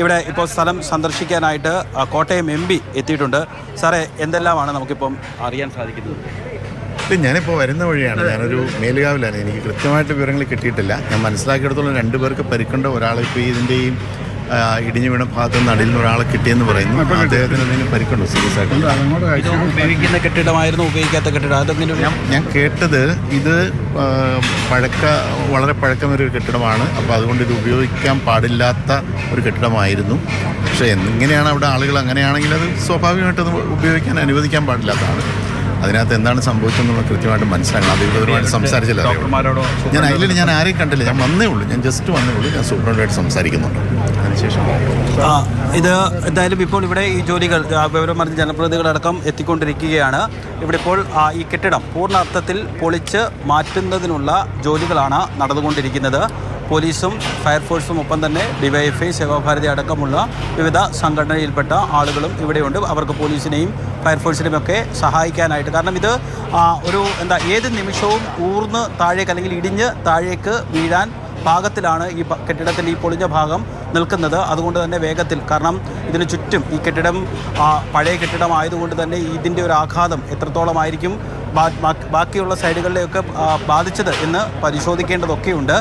ഇവിടെ ഇപ്പോൾ സ്ഥലം സന്ദർശിക്കാനായിട്ട് കോട്ടയം എം പി എത്തിയിട്ടുണ്ട്. സാറേ എന്തെല്ലാമാണ് നമുക്കിപ്പം അറിയാൻ സാധിക്കുന്നത്? ഞാനിപ്പോൾ വരുന്ന വഴിയാണ്. ഞാനൊരു മേലുകാവിലാണ്. എനിക്ക് കൃത്യമായിട്ട് വിവരങ്ങൾ കിട്ടിയിട്ടില്ല. ഞാൻ മനസ്സിലാക്കിയെടുത്തോളം രണ്ട് പേർക്ക് പരിക്കേണ്ട. ഒരാൾ ഇപ്പോൾ ഇതിന്റെ ഈ ആ, ഇടിഞ്ഞു വീണ ഭാഗത്ത് നിന്ന് അടിയിൽ നിന്ന് ഒരാളെ കിട്ടിയെന്ന് പറയുന്നു. അദ്ദേഹത്തിന് എന്തെങ്കിലും പരിക്കുണ്ടോ? സീരിയസ് ആയിട്ട്? ഉപയോഗിക്കുന്ന കെട്ടിടമായിരുന്നു ഉപയോഗിക്കാത്ത കെട്ടിടം. അതെങ്ങനെ ഒരു- ഞാൻ കേട്ടത് ഇത് പഴക്ക വളരെ പഴക്കമൊരു കെട്ടിടമാണ്. അപ്പോൾ അതുകൊണ്ട് ഇത് ഉപയോഗിക്കാൻ പാടില്ലാത്ത ഒരു കെട്ടിടമായിരുന്നു. പക്ഷേ എങ്ങനെയാണ് അവിടെ ആളുകൾ അങ്ങനെയാണെങ്കിൽ അത് സ്വാഭാവികമായിട്ടത് ഉപയോഗിക്കാൻ അനുവദിക്കാൻ പാടില്ലാത്തതാണ്. അതിനകത്ത് എന്താണ് സംഭവിച്ചതെന്നുള്ള കൃത്യമായിട്ട് മനസ്സിലാക്കണം അധികൃതരുമായിട്ട് സംസാരിച്ചില്ല. ഞാൻ അതിൽ ഞാൻ ആരെയും കണ്ടില്ല. ഞാൻ വന്നേ ഉള്ളൂ. ഞാൻ ജസ്റ്റ് വന്നേ ഉള്ളൂ. ഞാൻ സൂപ്രണ്ടായിട്ട് സംസാരിക്കുന്നുണ്ട്. അതിനുശേഷം ആ, ഇത് എന്തായാലും ഇപ്പോൾ ഇവിടെ ഈ ജോലികൾ വിവരം ജനപ്രതിനിധികളടക്കം എത്തിക്കൊണ്ടിരിക്കുകയാണ്. ഇവിടെ ഇപ്പോൾ ഈ കെട്ടിടം പൂർണ അർത്ഥത്തിൽ പൊളിച്ച് മാറ്റുന്നതിനുള്ള ജോലികളാണ് നടന്നുകൊണ്ടിരിക്കുന്നത്. പോലീസും ഫയർഫോഴ്സും ഒപ്പം തന്നെ ഡിവൈഎഫ്ഐ സേവാഭാരതി അടക്കമുള്ള വിവിധ സംഘടനയിൽപ്പെട്ട ആളുകളും ഇവിടെയുണ്ട്. അവർക്ക് പോലീസിനെയും ഫയർഫോഴ്സിനെയും ഒക്കെ സഹായിക്കാനായിട്ട്. കാരണം ഇത് ഒരു എന്താ ഏത് നിമിഷവും ഊർന്ന് താഴേക്ക് അല്ലെങ്കിൽ ഇടിഞ്ഞ് താഴേക്ക് വീഴാൻ ഭാഗത്തിലാണ് ഈ കെട്ടിടത്തിൽ ഈ പൊളിഞ്ഞ ഭാഗം നിൽക്കുന്നത്. അതുകൊണ്ട് തന്നെ വേഗത്തിൽ കാരണം ഇതിന് ചുറ്റും ഈ കെട്ടിടം പഴയ കെട്ടിടമായതുകൊണ്ട് തന്നെ ഇതിന്റെ ഒരു ആഘാതം എത്രത്തോളമായിരിക്കും ബാക്കിയുള്ള സൈഡുകളിലെയൊക്കെ ബാധിച്ചത് എന്ന് പരിശോധിക്കേണ്ടതൊക്കെയുണ്ട്.